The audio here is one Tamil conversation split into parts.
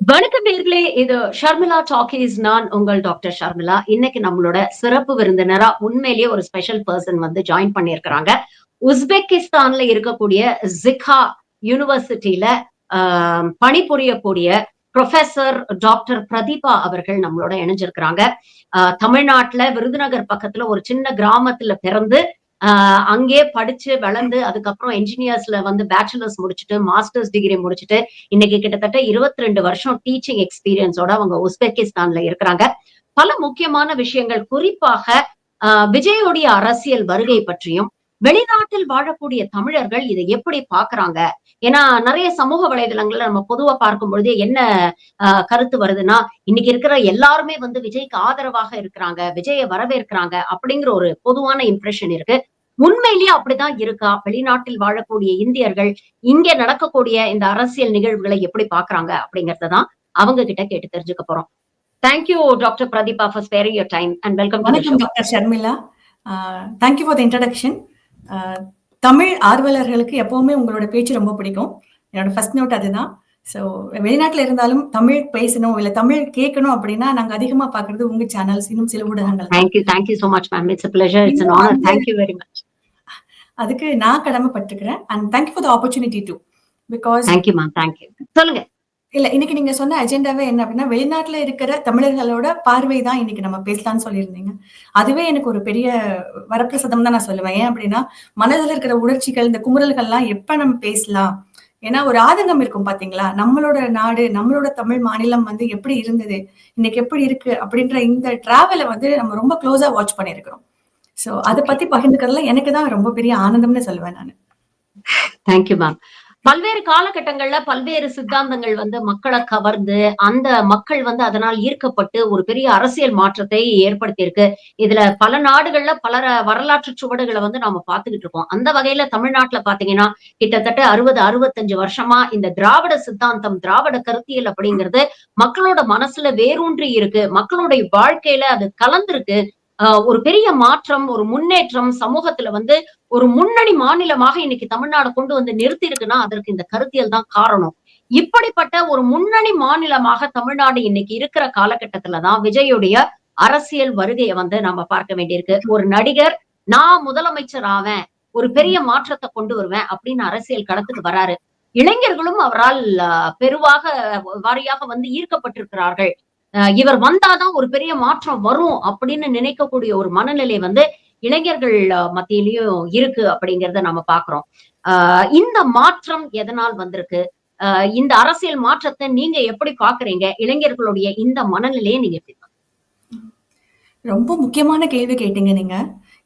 வணக்கம் நேர்களே இது ஷர்மிளா டாக்கிஸ். நான் உங்கள் டாக்டர் ஷர்மிளா. இன்னைக்கு நம்மளோட சிறப்பு விருந்தினரா உண்மையிலேயே ஒரு ஸ்பெஷல் பர்சன் வந்து ஜாயின் பண்ணியிருக்கிறாங்க. உஸ்பெகிஸ்தான்ல இருக்கக்கூடிய ஜிகா யூனிவர்சிட்டியில ஆஹ், பணிபுரியக்கூடிய ப்ரொஃபசர் டாக்டர் பிரதீபா அவர்கள் நம்மளோட இணைஞ்சிருக்கிறாங்க. ஆஹ், தமிழ்நாட்டுல விருதுநகர் பக்கத்துல ஒரு சின்ன கிராமத்துல பிறந்து ஆஹ், அங்கே படிச்சு வளர்ந்து அதுக்கப்புறம் என்ஜினியர்ஸ்ல வந்து பேச்சுலர்ஸ் முடிச்சுட்டு மாஸ்டர்ஸ் டிகிரி முடிச்சுட்டு இன்னைக்கு கிட்டத்தட்ட 22 ரெண்டு வருஷம் டீச்சிங் எக்ஸ்பீரியன்ஸோட அவங்க உஸ்பெகிஸ்தான்ல இருக்கிறாங்க. பல முக்கியமான விஷயங்கள் குறிப்பாக ஆஹ், விஜயோடைய அரசியல் வருகை பற்றியும் வெளிநாட்டில் வாழக்கூடிய தமிழர்கள் இதை எப்படி பாக்குறாங்க ஏன்னா நிறைய சமூக வலைதளங்கள்ல நம்ம பொதுவா பார்க்கும் பொழுது என்ன ஆஹ், கருத்து வருதுன்னா இன்னைக்கு இருக்கிற எல்லாருமே வந்து விஜய்க்கு ஆதரவாக இருக்கிறாங்க விஜயை வரவேற்கிறாங்க அப்படிங்கிற ஒரு பொதுவான இம்ப்ரெஷன் இருக்கு. உண்மையிலேயே அப்படிதான் இருக்கா? வெளிநாட்டில் வாழக்கூடிய இந்தியர்கள் இங்க நடக்கக்கூடிய இந்த அரசியல் நிகழ்வுகளை எப்படி பாக்குறாங்க அப்படிங்கறத தான் அவங்க கிட்ட கேட்டு தெரிஞ்சுக்க போறோம். Thank you doctor Pratibha for sparing your time and welcome வணக்கம் doctor Sharmila thank you for the introduction Tamil ஆர்வலர்களுக்கு எப்பவுமே உங்களோட பேச்சு ரொம்ப பிடிக்கும். என்னோட ஃபர்ஸ்ட் நோட் அதுதான். ஸோ வெளிநாட்டில் இருந்தாலும் தமிழ் பேசணும் இல்லை தமிழ் கேட்கணும் அப்படின்னா நாங்கள் அதிகமாக பார்க்கறது உங்க சேனல்ஸ் இன்னும் சில ஊடகங்கள். Thank you thank you so much ma'am it's pleasure it's honor. Thank you very much அதுக்கு நான் கடமைப்பட்டுக்கிறேன் and thank you for the opportunity to because thank you ma'am thank you சொல்லுங்க. இல்ல இன்னைக்கு நீங்க சொன்ன அஜெண்டாவே என்ன அப்படின்னா வெளிநாட்டுல இருக்கிற தமிழர்களோட பார்வை தான் இன்னைக்கு நம்ம பேசலாம்னு சொல்லியிருந்தீங்க. அதுவே எனக்கு ஒரு பெரிய வரப்பிரசாதம் தான் நான் சொல்லுவேன். ஏன் அப்படின்னா மனதில் இருக்கிற உணர்ச்சிகள் இந்த குமுறல்கள்லாம் எப்ப நம்ம பேசலாம்? ஏன்னா ஒரு ஆதங்கம் இருக்கும் பாத்தீங்களா? நம்மளோட நாடு நம்மளோட தமிழ் மாநிலம் வந்து எப்படி இருந்தது? இன்னைக்கு எப்படி இருக்கு? அப்படின்ற இந்த டிராவலை வந்து நம்ம ரொம்ப க்ளோஸா வாட்ச் பண்ணியிருக்கிறோம். சோ அதை பத்தி பகிர்ந்துக்கிறதுல எனக்கு தான் ரொம்ப பெரிய ஆனந்தம்னு சொல்லுவேன் நான். தேங்க்யூ மேம் பல்வேறு காலகட்டங்கள்ல பல்வேறு சித்தாந்தங்கள் வந்து மக்களை கவர்ந்து அந்த மக்கள் வந்து அதனால் ஈர்க்கப்பட்டு ஒரு பெரிய அரசியல் மாற்றத்தை ஏற்படுத்தியிருக்கு. இதுல பல நாடுகள்ல பல வரலாற்று சுவடுகளை வந்து நாம பாத்துக்கிட்டு இருக்கோம். அந்த வகையில தமிழ்நாட்டுல பாத்தீங்கன்னா கிட்டத்தட்ட அறுபது அறுபத்தஞ்சு வருஷமா இந்த திராவிட சித்தாந்தம் திராவிட கருத்தியல் அப்படிங்கிறது மக்களோட மனசுல வேரூன்றி இருக்கு. மக்களுடைய வாழ்க்கையில அது கலந்திருக்கு. ஒரு பெரிய மாற்றம் ஒரு முன்னேற்றம் சமூகத்துல வந்து ஒரு முன்னணி மாநிலமாக இன்னைக்கு தமிழ்நாடு கொண்டு வந்து நிறுத்தி இருக்குன்னா அதற்கு இந்த கருத்தியல் தான் காரணம். இப்படிப்பட்ட ஒரு முன்னணி மாநிலமாக தமிழ்நாடு இன்னைக்கு இருக்கிற காலகட்டத்துலதான் விஜயுடைய அரசியல் வருகையை வந்து நம்ம பார்க்க வேண்டியிருக்கு. ஒரு நடிகர் நான் முதலமைச்சர் ஆவேன் ஒரு பெரிய மாற்றத்தை கொண்டு வருவேன் அப்படின்னு அரசியல் களத்துக்கு வராரு. இளைஞர்களும் அவரால் பெருவாக வாரியாக வந்து ஈர்க்கப்பட்டிருக்கிறார்கள். இவர் வந்தாதான் ஒரு பெரிய மாற்றம் வரும் அப்படின்னு நினைக்கக்கூடிய ஒரு மனநிலை வந்து இளைஞர்கள் மத்தியிலயும் இருக்கு அப்படிங்கிறத நம்ம பாக்குறோம். ஆஹ், இந்த மாற்றம் எதனால் வந்திருக்கு? ஆஹ், இந்த அரசியல் மாற்றத்தை நீங்க எப்படி பாக்குறீங்க? இளைஞர்களுடைய இந்த மனநிலையை நீங்க எப்படி ரொம்ப முக்கியமான கேள்வி கேட்டீங்க நீங்க.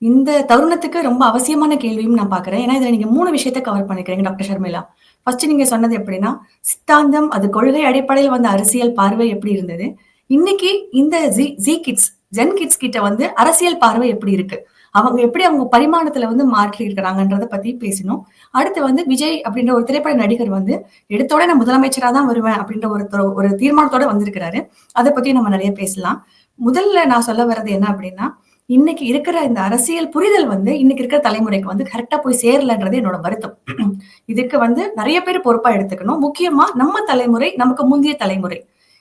இந்த தருணத்துக்கு ரொம்ப அவசியமான கேள்வியும் நான் பாக்குறேன். ஏன்னா இதுல நீங்க மூணு விஷயத்தை கவர் பண்ணிக்கிறீங்க டாக்டர் ஷர்மிளா. ஃபர்ஸ்ட் நீங்க சொன்னது எப்படின்னா சித்தாந்தம் அது கொள்கை அடிப்படையில் வந்த அரசியல் பார்வை எப்படி இருந்தது? இன்னைக்கு இந்த G G kids gen kids கிட்ட வந்து அரசியல் பார்வை எப்படி இருக்கு? அவங்க எப்படி அவங்க பரிமாணத்துல வந்து மாற்றி இருக்கிறாங்கன்றத பத்தி பேசணும் அடுத்து வந்து விஜய் அப்படின்ற ஒரு திரைப்பட நடிகர் வந்து எடுத்தோட நான் முதலமைச்சரா தான் வருவேன் அப்படின்ற ஒரு தொ- ஒரு தீர்மானத்தோட வந்திருக்கிறாரு. அதை பத்தி நம்ம நிறைய பேசலாம். முதல்ல நான் சொல்ல வர்றது என்ன அப்படின்னா இன்னைக்கு இருக்கிற இந்த அரசியல் புரிதல் வந்து இன்னைக்கு இருக்கிற தலைமுறைக்கு வந்து கரெக்டா போய் சேரலன்றது என்னோட வருத்தம். இதுக்கு வந்து நிறைய பேர் பொறுப்பா எடுத்துக்கணும். முக்கியமா நம்ம தலைமுறை நமக்கு முந்தைய தலைமுறை.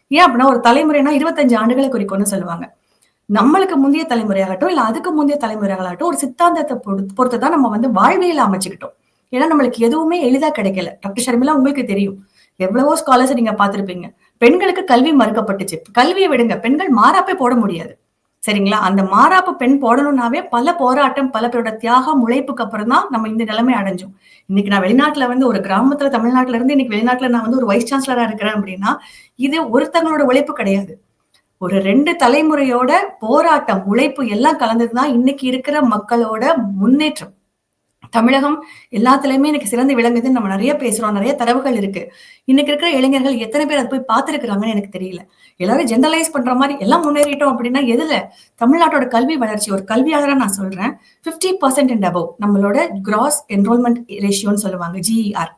ஏன் அப்படின்னா ஒரு தலைமுறைனா இருபத்தஞ்சு ஆண்டுகளை குறிக்கும்னு சொல்லுவாங்க. நம்மளுக்கு முந்தைய தலைமுறையாகட்டும் இல்ல அதுக்கு முந்தைய தலைமுறையாகட்டும் ஒரு சித்தாந்தத்தை பொறுத்து தான் நம்ம வந்து வாழ்வியல அமைச்சுக்கிட்டோம். ஏன்னா நம்மளுக்கு எதுவுமே எளிதா கிடைக்கல. டாக்டர் ஷர்மிளா உங்களுக்கு தெரியும். எவ்வளவோ ஸ்காலர்ஸ் நீங்க பார்த்திருப்பீங்க. பெண்களுக்கு கல்வி மறுக்கப்பட்டுச்சு. கல்வியை விடுங்க. பெண்கள் மாறாப்பே போட முடியாது. சரிங்களா? அந்த மாறாப்பு பெண் போடணும்னாவே பல போராட்டம் பல பேரோட தியாகம் உழைப்புக்கு அப்புறம் தான் நம்ம இந்த நிலைமை அடைஞ்சோம். இன்னைக்கு நான் வெளிநாட்டுல வந்து ஒரு கிராமத்துல தமிழ்நாட்டுல இருந்து இன்னைக்கு வெளிநாட்டுல நான் வந்து ஒரு வைஸ் சான்சலரா இருக்கிறேன் அப்படின்னா இது ஒருத்தங்களோட உழைப்பு கிடையாது. ஒரு ரெண்டு தலைமுறையோட போராட்டம் உழைப்பு எல்லாம் கலந்ததுதான் இன்னைக்கு இருக்கிற மக்களோட முன்னேற்றம். தமிழகம் எல்லாத்துலயுமே எனக்கு சிறந்து விளங்குதுன்னு நம்ம நிறைய பேசுறோம் நிறைய தரவுகள் இருக்கு. இன்னைக்கு இருக்கிற இளைஞர்கள் எத்தனை பேர் அதை போய் பார்த்துருக்குறாங்கன்னு எனக்கு தெரியல. எல்லாரும் ஜெனரலைஸ் பண்ற மாதிரி எல்லாம் முன்னேறிட்டோம் அப்படின்னா எதுல? தமிழ்நாட்டோட கல்வி வளர்ச்சி ஒரு கல்வியாளரா நான் சொல்றேன். 50% பர்சன்ட் அண்ட் அபவ் நம்மளோட கிராஸ் என்ரோல்மெண்ட் ரேஷியோன்னு சொல்லுவாங்க ஜிஇஆர்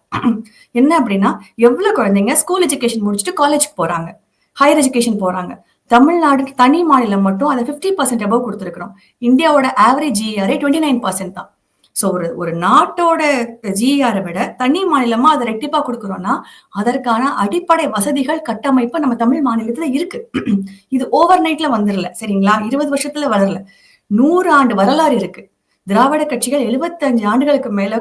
என்ன அப்படின்னா எவ்வளவு குழந்தைங்க ஸ்கூல் எஜுகேஷன் முடிச்சுட்டு காலேஜுக்கு போறாங்க ஹையர் எஜுகேஷன் போறாங்க. தமிழ்நாடு தனி மாநிலம் மட்டும் அதை 50% பர்சன்ட் அபவ் கொடுத்துருக்குறோம். இந்தியாவோட ஆவரேஜ் ஜிஇஆரே டுவெண்ட்டி நைன் பர்சன்ட் தான். ஸோ ஒரு ஒரு நாட்டோட ஜிஆரை விட தனி மாநிலமா அதை ரெட்டிப்பா கொடுக்குறோம்னா அதற்கான அடிப்படை வசதிகள் கட்டமைப்பு நம்ம தமிழ் மாநிலத்துல இருக்கு. இது ஓவர் நைட்ல வந்துடல சரிங்களா? இருபது வருஷத்துல வளரல. நூறு ஆண்டு வரலாறு இருக்கு. திராவிட கட்சிகள் 75 ஆண்டுகளுக்கு மேல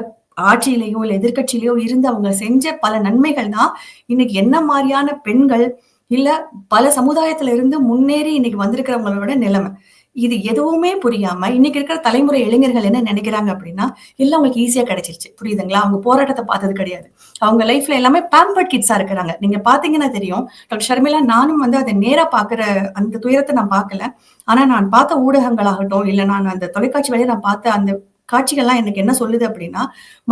ஆட்சியிலேயோ இல்லை எதிர்க்கட்சியிலேயோ இருந்து அவங்க செஞ்ச பல நன்மைகள் தான் இன்னைக்கு என்ன மாதிரியான பெண்கள் இல்ல பல சமுதாயத்துல இருந்து முன்னேறி இன்னைக்கு வந்திருக்கிறவங்களோட நிலைமை. இது எதுவுமே புரியாம இன்னைக்கு இருக்கிற தலைமுறை இளைஞர்கள் என்ன நினைக்கிறாங்க அப்படின்னா எல்லாம் அவங்களுக்கு ஈஸியா கிடைச்சிருச்சு. புரியுதுங்களா? அவங்க போராட்டத்தை பார்த்தது கிடையாது. அவங்க லைஃப்ல எல்லாமே பேம்பர்ட் கிட்ஸா இருக்கிறாங்க. நீங்க பாத்தீங்கன்னா தெரியும் டாக்டர் ஷர்மிளா நானும் வந்து அதை நேரா பாக்குற அந்த துயரத்தை நான் பார்க்கல. ஆனா நான் பார்த்த ஊடகங்களாகட்டும் இல்ல நான் அந்த தொலைக்காட்சி வழியை நான் பார்த்த அந்த காட்சிகள்லாம் எனக்கு என்ன சொல்லுது அப்படின்னா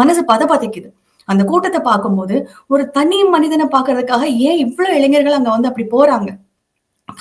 மனசு பதபதைக்குது அந்த கூட்டத்தை பார்க்கும்போது ஒரு தனி மனிதனை பார்க்கறதுக்காக ஏன் இவ்வளவு இளைஞர்கள் அங்க வந்து அப்படி போறாங்க?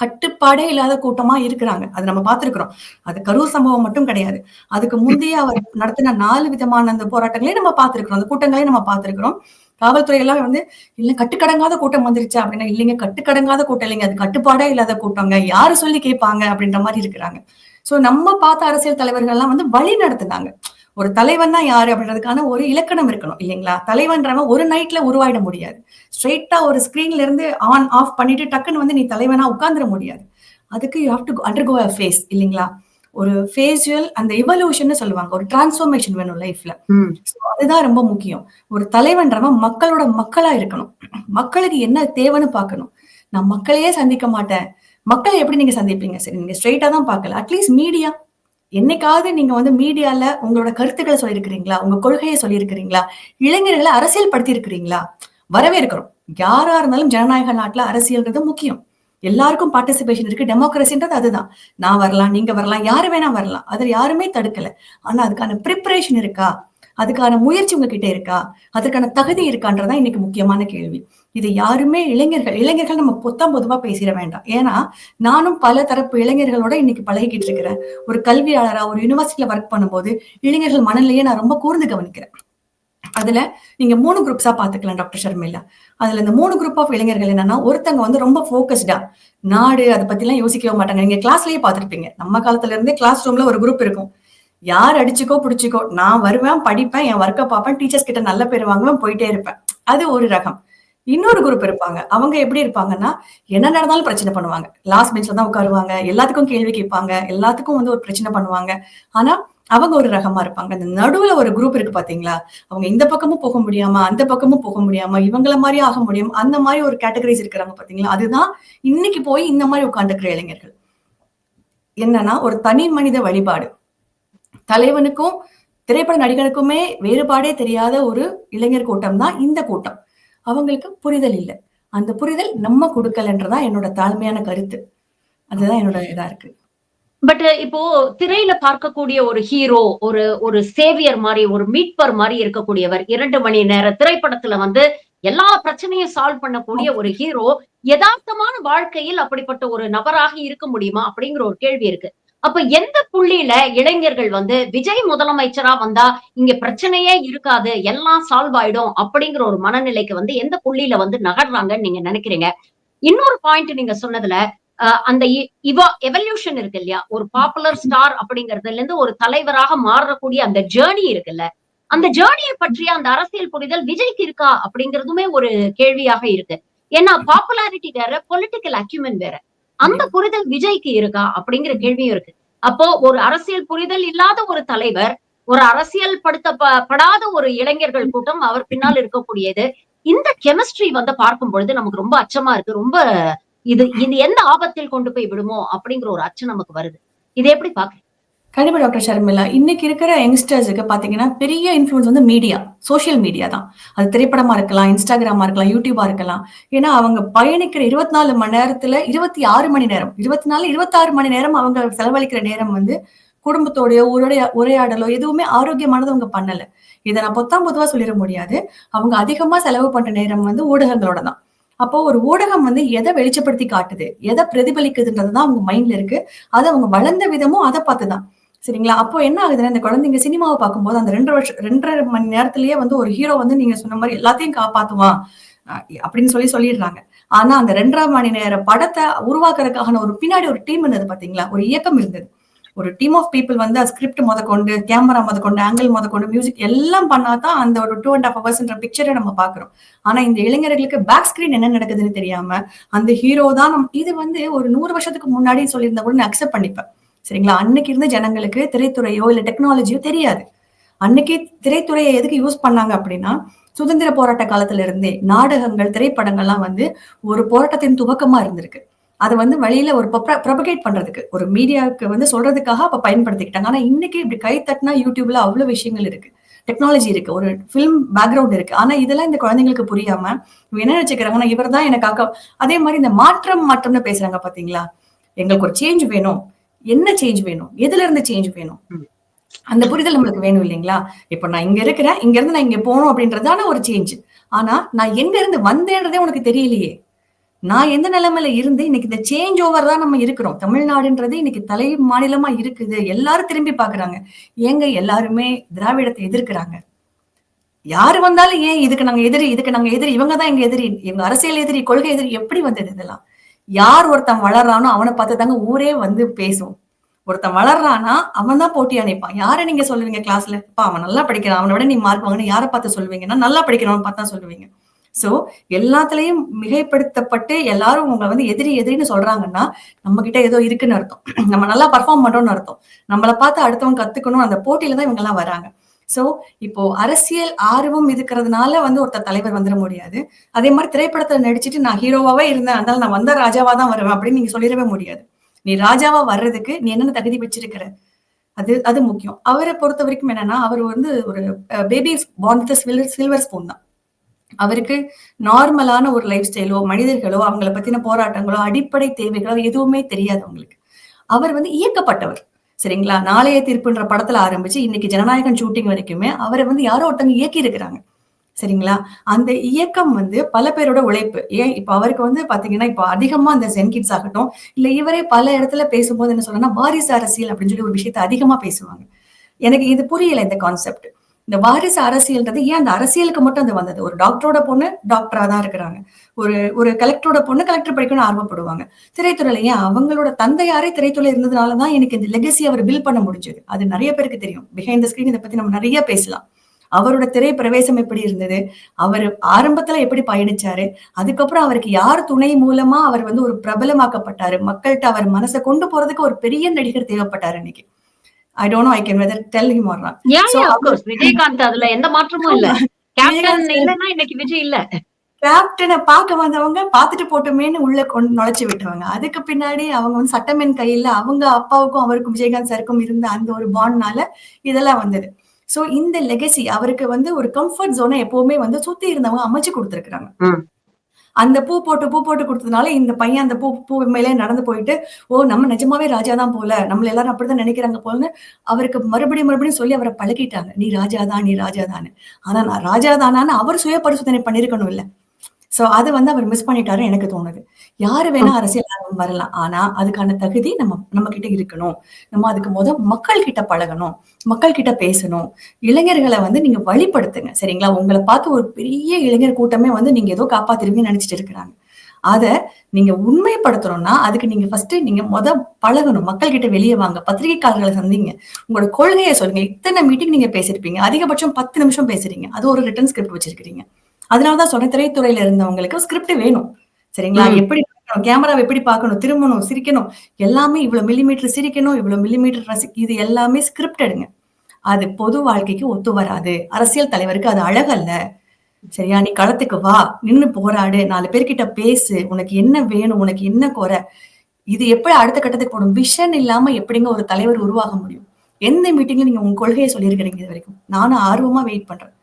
கட்டுப்பாடே இல்லாத கூட்டமா இருக்கிறாங்க. அது நம்ம பார்த்திருக்கிறோம். அது கரூர் சம்பவம் மட்டும் கிடையாது. அதுக்கு முந்தைய அவர் நடத்தின நாலு விதமான அந்த போராட்டங்களையும் நம்ம பார்த்திருக்கிறோம். அந்த கூட்டங்களையும் நம்ம பார்த்திருக்கிறோம். காவல்துறை எல்லாம் வந்து இல்ல கட்டுக்கடங்காத கூட்டம் வந்துருச்சா? அப்படின்னா. இல்லைங்க கட்டுக்கடங்காத கூட்டம் இல்லைங்க. அது கட்டுப்பாடே இல்லாத கூட்டங்க. யாரு சொல்லி கேட்பாங்க அப்படின்ற மாதிரி இருக்கிறாங்க. சோ நம்ம பார்த்த அரசியல் தலைவர்கள் எல்லாம் வந்து வழி நடத்துனாங்க. ஒரு தலைவன்னா யாரு அப்படின்றதுக்கான ஒரு இலக்கணம் இருக்கணும் இல்லைங்களா? தலைவன்றவன் ஒரு நைட்ல உருவாயிட முடியாது. ஸ்ட்ரெயிட்டா ஒரு ஸ்கிரீன்ல இருந்து ஆன் ஆஃப் பண்ணிட்டு டக்குன்னு வந்து நீ தலைவனா உட்கார்ந்துட முடியாது. அதுக்கு you have to undergo a phase இல்லைங்களா? ஒரு ஃபேஷுவல் அந்த இவல்யூஷன் சொல்லுவாங்க. ஒரு டிரான்ஸ்ஃபர்மேஷன் வேணும் லைஃப்ல. அதுதான் ரொம்ப முக்கியம். ஒரு தலைவன்றவன் மக்களோட மக்களா இருக்கணும். மக்களுக்கு என்ன தேவைன்னு பார்க்கணும். நான் மக்களையே சந்திக்க மாட்டேன். மக்களை எப்படி நீங்க சந்திப்பீங்க? சரி நீங்க ஸ்ட்ரெயிட்டா தான் பார்க்கல. அட்லீஸ்ட் மீடியா என்னைக்காவது நீங்க வந்து மீடியால உங்களோட கருத்துக்களை சொல்லியிருக்கிறீங்களா? உங்க கொள்கையை சொல்லியிருக்கிறீங்களா? இளைஞர்களை அரசியல் படுத்தி இருக்கிறீங்களா வரவேற்கிறோம். யாரா இருந்தாலும் ஜனநாயக நாட்டுல அரசியல்ன்றது முக்கியம். எல்லாருக்கும் பார்ட்டிசிபேஷன் இருக்கு. டெமோக்ரஸின்றது அதுதான். நான் வரலாம் நீங்க வரலாம் யாரு வேணா வரலாம். அதை யாருமே தடுக்கல. ஆனா அதுக்கான ப்ரிப்பரேஷன் இருக்கா? அதுக்கான முயற்சி உங்ககிட்ட இருக்கா? அதுக்கான தகுதி இருக்கான்றதான் இன்னைக்கு முக்கியமான கேள்வி. இது யாருமே இளைஞர்கள் இளைஞர்கள் நம்ம பொத்தாம் பொதுவா பேசிட வேண்டாம். ஏன்னா நானும் பல தரப்பு இளைஞர்களோட இன்னைக்கு பழகிக்கிட்டு இருக்கிறேன். ஒரு கல்வியாளரா ஒரு யூனிவர்சிட்டியில ஒர்க் பண்ணும்போது இளைஞர்கள் மனநிலையை நான் ரொம்ப கூர்ந்து கவனிக்கிறேன். அதுல நீங்க மூணு குரூப்ஸா பாத்துக்கலாம் டாக்டர் ஷர்மிளா. அதுல இந்த மூணு குரூப் ஆஃப் இளைஞர்கள் என்னன்னா ஒருத்தங்க வந்து ரொம்ப போக்கஸ்டா நாடு அதை பத்தி எல்லாம் யோசிக்கவே மாட்டாங்க. நீங்க கிளாஸ்லயே பாத்துருப்பீங்க நம்ம காலத்துல இருந்தே கிளாஸ் ரூம்ல ஒரு குரூப் இருக்கும். யார் அடிச்சுக்கோ பிடிச்சிக்கோ நான் வருவேன் படிப்பேன் என் ஒர்க்கை பார்ப்பேன் டீச்சர்ஸ் கிட்ட நல்ல பேர் வாங்குவேன் போயிட்டே இருப்பேன். அது ஒரு ரகம். இன்னொரு குரூப் இருப்பாங்க. அவங்க எப்படி இருப்பாங்கன்னா என்ன நடந்தாலும் பிரச்சனை பண்ணுவாங்க. லாஸ்ட் பெஞ்ச்ல தான் உட்காருவாங்க. எல்லாத்துக்கும் கேள்வி கேட்பாங்க. எல்லாத்துக்கும் வந்து ஒரு பிரச்சனை பண்ணுவாங்க. ஆனா அவங்க ஒரு ரகமா இருப்பாங்க. அந்த நடுவுல ஒரு குரூப் இருக்கு பாத்தீங்களா? அவங்க இந்த பக்கமும் போக முடியாம அந்த பக்கமும் போக முடியாம இவங்கள மாதிரி ஆக முடியும் அந்த மாதிரி ஒரு கேட்டகரிஸ் இருக்கிறாங்க பாத்தீங்களா? அதுதான் இன்னைக்கு போய் இந்த மாதிரி உட்காந்துக்கிற இளைஞர்கள். என்னன்னா ஒரு தனி மனித வழிபாடு. தலைவனுக்கும் திரைப்பட நடிகனுக்குமே வேறுபாடே தெரியாத ஒரு இளைஞர் கூட்டம் தான் இந்த கூட்டம். அவங்களுக்கு புரிதல் இல்லை. அந்த புரிதல் நம்ம கொடுக்கலன்றதா என்னோட தாழ்மையான கருத்து. அதுதான் என்னோட இதா இருக்கு. பட் uh, இப்போ திரையில பார்க்கக்கூடிய ஒரு ஹீரோ ஒரு ஒரு சேவியர் மாதிரி ஒரு மீட்பர் மாதிரி இருக்கக்கூடியவர் இரண்டு மணி நேர திரைப்படத்துல வந்து எல்லா பிரச்சனையும் சால்வ் பண்ணக்கூடிய ஒரு ஹீரோ யதார்த்தமான வாழ்க்கையில் அப்படிப்பட்ட ஒரு நபராக இருக்க முடியுமா அப்படிங்கிற ஒரு கேள்வி இருக்கு. அப்ப எந்த புள்ளியில இளைஞர்கள் வந்து விஜய் முதலமைச்சரா வந்தா இங்க பிரச்சனையே இருக்காது எல்லாம் சால்வ் ஆயிடும் அப்படிங்கிற ஒரு மனநிலைக்கு வந்து எந்த புள்ளியில வந்து நகர்றாங்கன்னு நீங்க நினைக்கிறீங்க? இன்னொரு பாயிண்ட் நீங்க சொன்னதுல அந்த இவா எவல்யூஷன் இருக்கு இல்லையா? ஒரு பாப்புலர் ஸ்டார் அப்படிங்கறதுல இருந்து ஒரு தலைவராக மாறக்கூடிய அந்த ஜேர்னி இருக்குல்ல அந்த ஜேர்னியை பற்றிய அந்த அரசியல் புரிதல் விஜய்க்கு இருக்கா அப்படிங்கறதுமே ஒரு கேள்வியாக இருக்கு. ஏன்னா பாப்புலாரிட்டி வேற பொலிட்டிக்கல் அக்யூமெண்ட் வேற. அந்த புரிதல் விஜய்க்கு இருக்கா அப்படிங்கிற கேள்வியும் இருக்கு. அப்போ ஒரு அரசியல் புரிதல் இல்லாத ஒரு தலைவர் ஒரு அரசியல் படுத்தப்படாத ஒரு இளைஞர்கள் கூட்டம் அவர் பின்னால் இருக்கக்கூடியது. இந்த கெமிஸ்ட்ரி வந்து பார்க்கும் பொழுது நமக்கு ரொம்ப அச்சமா இருக்கு. ரொம்ப இது இது எந்த ஆபத்தில் கொண்டு போய் விடுமோ அப்படிங்கிற ஒரு அச்சம் நமக்கு வருது. இதை எப்படி பாக்குறீங்க கண்டிப்பா டாக்டர் ஷர்மிளா இன்னைக்கு இருக்கிற யங்ஸ்டர்ஸுக்கு பாத்தீங்கன்னா பெரிய இன்ஃபுளுன்ஸ் வந்து மீடியா சோஷியல் மீடியா தான். அது திரைப்படமா இருக்கலாம் இன்ஸ்டாகிராமா இருக்கலாம் யூடியூபா இருக்கலாம். ஏன்னா அவங்க பயணிக்கிற இருபத்தி நாலு மணி நேரத்துல இருபத்தி ஆறு மணி நேரம் இருபத்தி நாலு இருபத்தாறு மணி நேரம் அவங்க செலவழிக்கிற நேரம் வந்து குடும்பத்தோடையோ உரையா உரையாடலோ எதுவுமே ஆரோக்கியமானது அவங்க பண்ணல. இதை நான் பொத்தாம் பொதுவா சொல்லிட முடியாது. அவங்க அதிகமா செலவு பண்ற நேரம் வந்து ஊடகங்களோட தான். அப்போ ஒரு ஊடகம் வந்து எதை வெளிச்சப்படுத்தி காட்டுது எதை பிரதிபலிக்குதுன்றதுதான் அவங்க மைண்ட்ல இருக்கு. அது அவங்க வளர்ந்த விதமும் அதை பார்த்துதான். சரிங்களா? அப்போ என்ன ஆகுதுன்னா இந்த குழந்தைங்க சினிமாவை பார்க்கும்போது அந்த ரெண்டு வருஷம் ரெண்டரை மணி நேரத்திலேயே வந்து ஒரு ஹீரோ வந்து நீங்க சொன்ன மாதிரி எல்லாத்தையும் காப்பாத்துவான். அப்படின்னு சொல்லி சொல்லிடுறாங்க. ஆனா அந்த ரெண்டரை மணி நேர படத்தை உருவாக்குறதுக்கான ஒரு பின்னாடி ஒரு டீம் இருந்தது பாத்தீங்களா ஒரு இயக்கம் இருந்தது. ஒரு டீம் ஆஃப் பீப்புள் வந்து ஸ்கிரிப்ட் முதற்கொண்டு கேமரா முதற்கொண்டு ஆங்கிள் முதற்கொண்டு மியூசிக் எல்லாம் பண்ணாதான் அந்த ஒரு டூ அண்ட் ஹாஃப் ஹவர்ஸ்ன்ற பிக்சரை நம்ம பாக்குறோம் ஆனா இந்த இளைஞர்களுக்கு பேக் ஸ்கிரீன் என்ன நடக்குதுன்னு தெரியாம அந்த ஹீரோ தான் இது வந்து ஒரு நூறு வருஷத்துக்கு முன்னாடி சொல்லியிருந்தா கூட நான் அக்செப்ட் பண்ணிப்பேன். சரிங்களா? அன்னைக்கு இருந்த ஜனங்களுக்கு திரைத்துறையோ இல்ல டெக்னாலஜியோ தெரியாது. அன்னைக்கே திரைத்துறையை எதுக்கு யூஸ் பண்ணாங்க அப்படின்னா சுதந்திர போராட்ட காலத்துல இருந்தே நாடகங்கள் திரைப்படங்கள்லாம் வந்து ஒரு போராட்டத்தின் துவக்கமா இருந்திருக்கு. அதை வந்து வழியில ஒரு ப்ரொபகேட் பண்றதுக்கு ஒரு மீடியாவுக்கு வந்து சொல்றதுக்காக அப்ப பயன்படுத்திக்கிட்டாங்க. ஆனா இன்னைக்கு இப்படி கை தட்டினா யூடியூப்ல அவ்வளவு விஷயங்கள் இருக்கு. டெக்னாலஜி இருக்கு. ஒரு ஃபிலிம் பேக்ரவுண்ட் இருக்கு. ஆனா இதெல்லாம் இந்த குழந்தைங்களுக்கு புரியாம என்ன நினைச்சுக்கிறாங்கன்னா இவர் தான் எனக்காக அதே மாதிரி இந்த மாற்றம் மாற்றம்னு பேசுறாங்க பாத்தீங்களா? எங்களுக்கு ஒரு சேஞ்ச் வேணும். என்ன சேஞ்ச் வேணும்? எதுல இருந்து சேஞ்ச் வேணும்? அந்த புரிதல் நம்மளுக்கு வேணும் இல்லைங்களா? இப்ப நான் இங்க இருக்கிறேன் இங்க இருந்து நான் இங்க போகணும் அப்படின்றதான ஒரு சேஞ்ச் ஆனா நான் எங்க இருந்து வந்தேன்றதே உனக்கு தெரியலையே. நான் எந்த நிலைமையில இருந்து இன்னைக்கு இந்த சேஞ்ச் ஓவர் தான் நம்ம இருக்கிறோம்? தமிழ்நாடுன்றது இன்னைக்கு தலை மாநிலமா இருக்குது. எல்லாரும் திரும்பி பாக்குறாங்க ஏங்க எல்லாருமே திராவிடத்தை எதிர்க்கிறாங்க. யாரு வந்தாலும் ஏன் இதுக்கு நாங்க எதிரி இதுக்கு நாங்க எதிரி இவங்க தான் எங்க எதிரி எங்க அரசியல் எதிரி கொள்கை எதிரி எப்படி வந்தது இதெல்லாம்? யார் ஒருத்தன் வளர்றானோ அவனை பார்த்து தாங்க ஊரே வந்து பேசும். ஒருத்தன் வளர்றானா அவன் தான் போட்டி அணைப்பான். யாரை நீங்க சொல்லுவீங்க கிளாஸ்ல இப்போ அவன் நல்லா படிக்கிறான். அவனை விட நீ மார்க் வாங்கினா யாரை பார்த்து சொல்லுவீங்கன்னா நல்லா படிக்கிறவன் பார்த்து தான் சொல்லுவீங்க. சோ எல்லாத்துலயும் மிகைப்படுத்தப்பட்டு எல்லாரும் உங்களை வந்து எதிரி எதிரின்னு சொல்றாங்கன்னா நம்ம கிட்ட ஏதோ இருக்குன்னு அர்த்தம். நம்ம நல்லா பர்ஃபார்ம் பண்றோம்னு அர்த்தம். நம்மளை பார்த்து அடுத்தவங்க கத்துக்கணும் அந்த போட்டியில தான் இவங்க எல்லாம் வராங்க. சோ இப்போ அரசியல் ஆர்வம் இருக்கிறதுனால வந்து ஒருத்தர் தலைவர் வந்துட முடியாது. அதே மாதிரி திரைப்படத்துல நடிச்சிட்டு நான் ஹீரோவாவே இருந்தேன் அதனால நான் வந்த ராஜாவா தான் வருவேன் அப்படின்னு நீங்க சொல்லிடவே முடியாது. நீ ராஜாவா வர்றதுக்கு நீ என்னென்ன தகுதி வச்சிருக்கிற? அது அது முக்கியம். அவரை பொறுத்த வரைக்கும் என்னன்னா அவர் வந்து ஒரு பேபி பாண்ட் சில்வர் சில்வர் ஸ்பூன் தான். அவருக்கு நார்மலான ஒரு லைஃப் ஸ்டைலோ மனிதர்களோ அவங்கள பத்தின போராட்டங்களோ அடிப்படை தேவைகளோ எதுவுமே தெரியாது அவங்களுக்கு. அவர் வந்து இயக்கப்பட்டவர். சரிங்களா? நாளைய தீர்ப்புன்ற படத்துல ஆரம்பிச்சு இன்னைக்கு ஜனநாயகன் ஷூட்டிங் வரைக்குமே அவரை வந்து யாரோ ஒருத்தவங்க இயக்கி இருக்கிறாங்க சரிங்களா? அந்த இயக்கம் வந்து பல பேரோட உழைப்பு. ஏன்? இப்ப அவருக்கு வந்து பாத்தீங்கன்னா இப்ப அதிகமா அந்த சென்கிட்ஸ் ஆகட்டும் இல்ல இவரே பல இடத்துல பேசும்போது என்ன சொல்றேன்னா வாரிசு அரசியல் அப்படின்னு சொல்லி ஒரு விஷயத்த அதிகமா பேசுவாங்க. எனக்கு இது புரியல இந்த கான்செப்ட் இந்த வாரிசு அரசியல்ன்றது ஏன் அந்த அரசியலுக்கு மட்டும் அது வந்தது? ஒரு டாக்டரோட பொண்ணு டாக்டரா தான் இருக்கிறாங்க. ஒரு ஒரு கலெக்டரோட பொண்ணு கலெக்டர் படிக்கணும்னு ஆர்வப்படுவாங்க. திரைத்துறையில ஏன் அவங்களோட தந்தையாரே திரைத்துறை இருந்ததுனாலதான் எனக்கு இந்த லெகசி அவர் பில் பண்ண முடிஞ்சது. அது நிறைய பேருக்கு தெரியும். பிஹைண்ட் த ஸ்கிரீன் இதை பத்தி நம்ம நிறைய பேசலாம். அவரோட திரை பிரவேசம் எப்படி இருந்தது? அவர் ஆரம்பத்துல எப்படி பயணிச்சாரு? அதுக்கப்புறம் அவருக்கு யார் துணை மூலமா அவர் வந்து ஒரு பிரபலமாக்கப்பட்டாரு? மக்கள்கிட்ட அவர் மனசை கொண்டு போறதுக்கு ஒரு பெரிய நடிகர் தேவைப்பட்டாரு இன்னைக்கு. I don't know I can whether tell him or not Yeah, yeah, of course. Vijayakanth அதுல எந்த மாற்றமும் இல்ல. கேப்டன் இல்லன்னா இன்னைக்கு விஜய் இல்ல. கேப்டனை பார்க்க வந்தவங்க பார்த்துட்டு போட்டோமேன்னு உள்ள கொண்டு நுழைச்சு விட்டவங்க. அதுக்கு பின்னாடி அவங்க வந்து சட்டமேன் கையில அவங்க அப்பாவுக்கும் அவருக்கும் விஜயகாந்த் சாருக்கும் இருந்த அந்த ஒரு பாண்ட்னால இதெல்லாம் வந்தது. சோ இந்த லெகசி அவருக்கு வந்து ஒரு கம்ஃபர்ட் ஜோனை எப்பவுமே வந்து சுத்தி இருந்தவங்க அமைச்சு கொடுத்துருக்காங்க. அந்த பூ போட்டு பூ போட்டு கொடுத்ததுனால இந்த பையன் அந்த பூ பூ மேலே நடந்து போயிட்டு ஓ நம்ம நிஜமாவே ராஜா தான் போல. நம்மள எல்லாரும் அப்படிதான் நினைக்கிறாங்க போலன்னு அவருக்கு மறுபடியும் மறுபடியும் சொல்லி அவரை பழகிட்டாங்க நீ ராஜா தான் நீ ராஜா ஆனா நான் ராஜா தானான்னு அவர் சுய பரிசோதனை பண்ணிருக்கணும் இல்ல. சோ அது வந்து அவர் மிஸ் பண்ணிட்டாரு எனக்கு தோணுது. யாரு வேணா அரசியல் ஆர்வம் வரலாம். ஆனா அதுக்கான தகுதி நம்ம நம்ம கிட்ட இருக்கணும். நம்ம அதுக்கு முத மக்கள் கிட்ட பழகணும். மக்கள் கிட்ட பேசணும். இளைஞர்களை வந்து நீங்க வழிபடுத்துங்க சரிங்களா? உங்களை பார்த்து ஒரு பெரிய இளைஞர் கூட்டமே வந்து நீங்க ஏதோ காப்பாத்திருவீங்கன்னு நினைச்சிட்டு இருக்கிறாங்க. அத நீங்க உண்மைப்படுத்தணும்னா அதுக்கு நீங்க ஃபர்ஸ்ட் நீங்க முத பழகணும். மக்கள் கிட்ட வெளியே வாங்க. பத்திரிகைக்காரர்களை சந்திங்க. உங்களோட கொள்கையை சொல்லுங்க. இத்தனை மீட்டிங் நீங்க பேசிருப்பீங்க அதிகபட்சம் பத்து நிமிஷம் பேசுறீங்க. அது ஒரு ரிட்டன் ஸ்கிரிப்ட் வச்சிருக்கீங்க அதனாலதான் சொன்ன திரைத்துறையில இருந்தவங்களுக்கு ஸ்கிரிப்ட் வேணும். சரிங்களா. எப்படி கேமராவை எப்படி பார்க்கணும்? திரும்பணும் சிரிக்கணும். எல்லாமே இவ்வளவு மில்லிமீட்டர் சிரிக்கணும் இவ்வளவு மில்லிமீட்டர் ரசி இது எல்லாமே ஸ்கிரிப்ட் எடுங்க. அது பொது வாழ்க்கைக்கு ஒத்து வராது. அரசியல் தலைவருக்கு அது அழகல்ல. சரியா? நீ களத்துக்கு வா நின்னு போராடு நாலு பேர்கிட்ட பேசு உனக்கு என்ன வேணும் உனக்கு என்ன குறை? இது எப்படி அடுத்த கட்டத்துக்கு போடும் விஷன் இல்லாம எப்படிங்க ஒரு தலைவர் உருவாக முடியும்? எந்த மீட்டிங்ல நீங்க உங்க கொள்கையை சொல்லியிருக்கிறீங்க இது வரைக்கும்? நானும் ஆர்வமா வெயிட் பண்றேன்.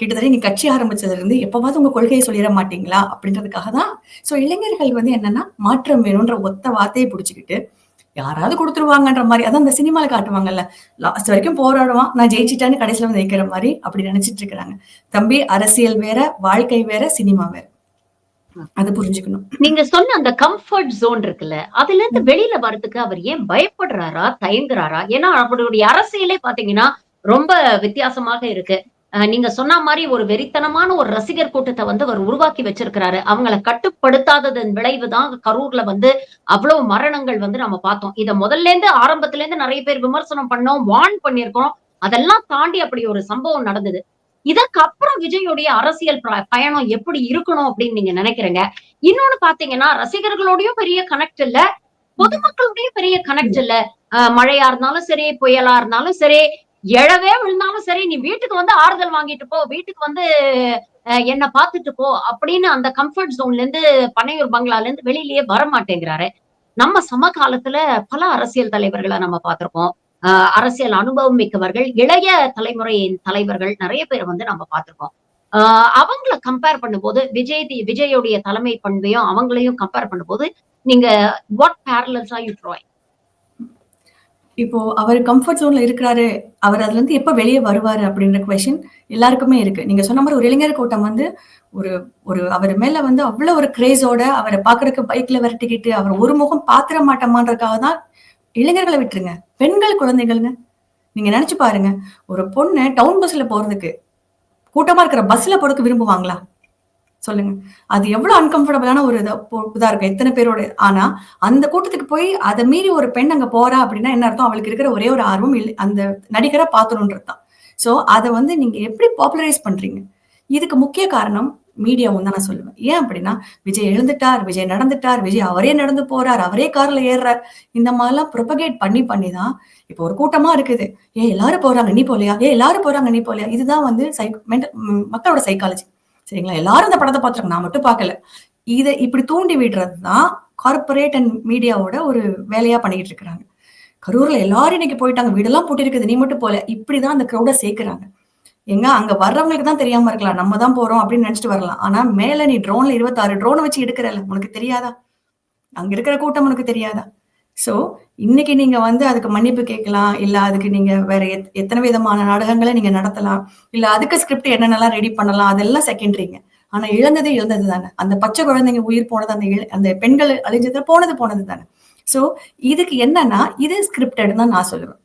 கிட்டத்தட்ட நீங்க கட்சி ஆரம்பிச்சதுல இருந்து எப்பவாவது உங்க கொள்கையை சொல்லிட மாட்டீங்களா அப்படின்றதுக்காக தான் சோ இளைஞர்கள் வந்து என்னன்னா மாற்றம் வேணும்ன்ற ஒத்த வார்த்தையை பிடிச்சுக்கிட்டு யாராவது கொடுத்துருவாங்கன்ற மாதிரி அதான் அந்த சினிமால காட்டுவாங்கல்ல லாஸ்ட் வரைக்கும் போராடுவான் நான் ஜெயிச்சிட்டேன்னு கடைசியில வந்து நிக்கிற மாதிரி அப்படி நினைச்சிட்டு இருக்கிறாங்க. தம்பி அரசியல் வேற வாழ்க்கை வேற சினிமா வேற. அது புரிஞ்சுக்கணும். நீங்க சொன்ன அந்த கம்ஃபர்ட் ஜோன் இருக்குல்ல அதுல இருந்து வெளியில வர்றதுக்கு அவர் ஏன் பயப்படுறாரா தயங்குறாரா? ஏன்னா அவருடைய அரசியலே பாத்தீங்கன்னா ரொம்ப வித்தியாசமாக இருக்கு. நீங்க சொன்ன மாதிரி ஒரு வெறித்தனமான ஒரு ரசிகர் கூட்டத்தை வந்து அவர் உருவாக்கி வச்சிருக்கிறாரு. அவங்கள கட்டுப்படுத்தாததன் விளைவுதான் கரூர்ல வந்து அவ்வளவு மரணங்கள் வந்து நம்ம பார்த்தோம். இத முதல்ல இருந்து ஆரம்பத்துல இருந்து நிறைய பேர் விமர்சனம் பண்ணோம் வான் பண்ணியிருக்கோம். அதெல்லாம் தாண்டி அப்படி ஒரு சம்பவம் நடந்தது. இதற்கப்புறம் அப்புறம் அரசியல் ப- பயணம் எப்படி இருக்கணும் அப்படின்னு நீங்க நினைக்கிறீங்க? இன்னொன்னு பாத்தீங்கன்னா ரசிகர்களோடயும் பெரிய கனெக்ட் இல்ல பொதுமக்களோடயும் பெரிய கனெக்ட் இல்ல. அஹ் மழையா இருந்தாலும் சரி புயலா இருந்தாலும் சரி எழவே விழுந்தாலும் சரி நீ வீட்டுக்கு வந்து ஆறுதல் வாங்கிட்டு போ வீட்டுக்கு வந்து அஹ், என்ன பார்த்துட்டு போ அப்படின்னு அந்த கம்ஃபர்ட் ஜோன்ல இருந்து பனையூர் பங்களால இருந்து வெளியிலயே வர மாட்டேங்கிறாரு நம்ம சமகாலத்துல பல அரசியல் தலைவர்களை நம்ம பார்த்திருக்கோம். ஆஹ் அரசியல் அனுபவம் மிக்கவர்கள் இளைய தலைமுறையின் தலைவர்கள் நிறைய பேர் வந்து நம்ம பார்த்திருக்கோம். ஆஹ் அவங்கள கம்பேர் பண்ணும்போது விஜய் விஜயோடைய தலைமை பண்பையும் அவங்களையும் கம்பேர் பண்ணும்போது நீங்க வாட் பேரலல்ஸ் யூ ட்ராய் இப்போ அவர் கம்ஃபர்ட் ஜோன்ல இருக்கிறாரு அவர் அதுல இருந்து எப்ப வெளியே வருவாரு அப்படின்ற கொஷின் எல்லாருக்குமே இருக்கு. நீங்க சொன்ன மாதிரி ஒரு இளைஞர் கூட்டம் வந்து ஒரு ஒரு அவர் மேல வந்து அவ்வளவு ஒரு கிரேஸோட அவரை பாக்குறதுக்கு பைக்ல விரட்டிக்கிட்டு அவர் ஒரு முகம் பாத்திர மாட்டோமான்றதுக்காக தான் இளைஞர்களை விட்டுருங்க. பெண்கள் குழந்தைகள்ங்க. நீங்க நினைச்சு பாருங்க ஒரு பொண்ணு டவுன் பஸ்ல போறதுக்கு கூட்டமா இருக்கிற பஸ்ல போறதுக்கு விரும்புவாங்களா? சொல்லுங்க. அது எவ்வளவு அன்கம்ஃபர்டபுளான ஒரு இதா இருக்கு? இருக்கும் எத்தனை பேரோட ஆனா அந்த கூட்டத்துக்கு போய் அதை மீறி ஒரு பெண் அங்க போறா அப்படின்னா என்ன அர்த்தம்? அவளுக்கு இருக்கிற ஒரே ஒரு ஆர்வம் இல்லை அந்த நடிகரை பார்க்கணுன்றது தான். சோ அதை வந்து நீங்க எப்படி பாப்புலரைஸ் பண்றீங்க? இதுக்கு முக்கிய காரணம் மீடியாவும் தான் நான் சொல்லுவேன். ஏன் அப்படின்னா விஜய் எழுந்துட்டார் விஜய் நடந்துட்டார் விஜய் அவரே நடந்து போறார் அவரே கார்ல ஏறுறார். இந்த மாதிரிலாம் ப்ரொபகேட் பண்ணி பண்ணி தான் இப்போ ஒரு கூட்டமா இருக்குது. ஏ எல்லாரும் போறாங்க நீ போலையா ஏ எல்லாரும் போறாங்க நீ போலையா இதுதான் வந்து சை mental- மக்களோட சைக்காலஜி சரிங்களா? எல்லாரும் இந்த படத்தை பார்த்துருக்கோம் நான் மட்டும் பார்க்கல. இதை இப்படி தூண்டி விடுறது தான் கார்பரேட் அண்ட் மீடியாவோட ஒரு வேலையா பண்ணிக்கிட்டு இருக்கிறாங்க. கரூர்ல எல்லாரும் இன்னைக்கு போயிட்டாங்க. வீடெல்லாம் போட்டிருக்குது. நீ மட்டும் போல. இப்படிதான் அந்த க்ரௌட சேர்க்கிறாங்க. எங்க? அங்க வர்றவங்களுக்கு தான் தெரியாம இருக்கலாம். நம்ம தான் போறோம் அப்படின்னு நினைச்சிட்டு வரலாம். ஆனா மேல நீ ட்ரோன்ல இருபத்தாறு ட்ரோனை வச்சு எடுக்கிறல்ல. உனக்கு தெரியாதா? அங்க இருக்கிற கூட்டம் உனக்கு தெரியாதா? சோ இன்னைக்கு நீங்க வந்து அதுக்கு மன்னிப்பு கேட்கலாம் இல்ல அதுக்கு நீங்க வேற எத்- எத்தனை விதமான நாடகங்களை நீங்க நடத்தலாம் இல்ல அதுக்கு ஸ்கிரிப்ட் என்னென்னலாம் ரெடி பண்ணலாம் அதெல்லாம் செகண்டரிங்க ஆனா இழந்தது இழந்தது தானே. அந்த பச்சை குழந்தைங்க உயிர் போனது அந்த அந்த பெண்கள் அழிஞ்சதுல போனது போனது தானே. சோ இதுக்கு என்னன்னா இது ஸ்கிரிப்டட் தான் நான் சொல்லுவேன்.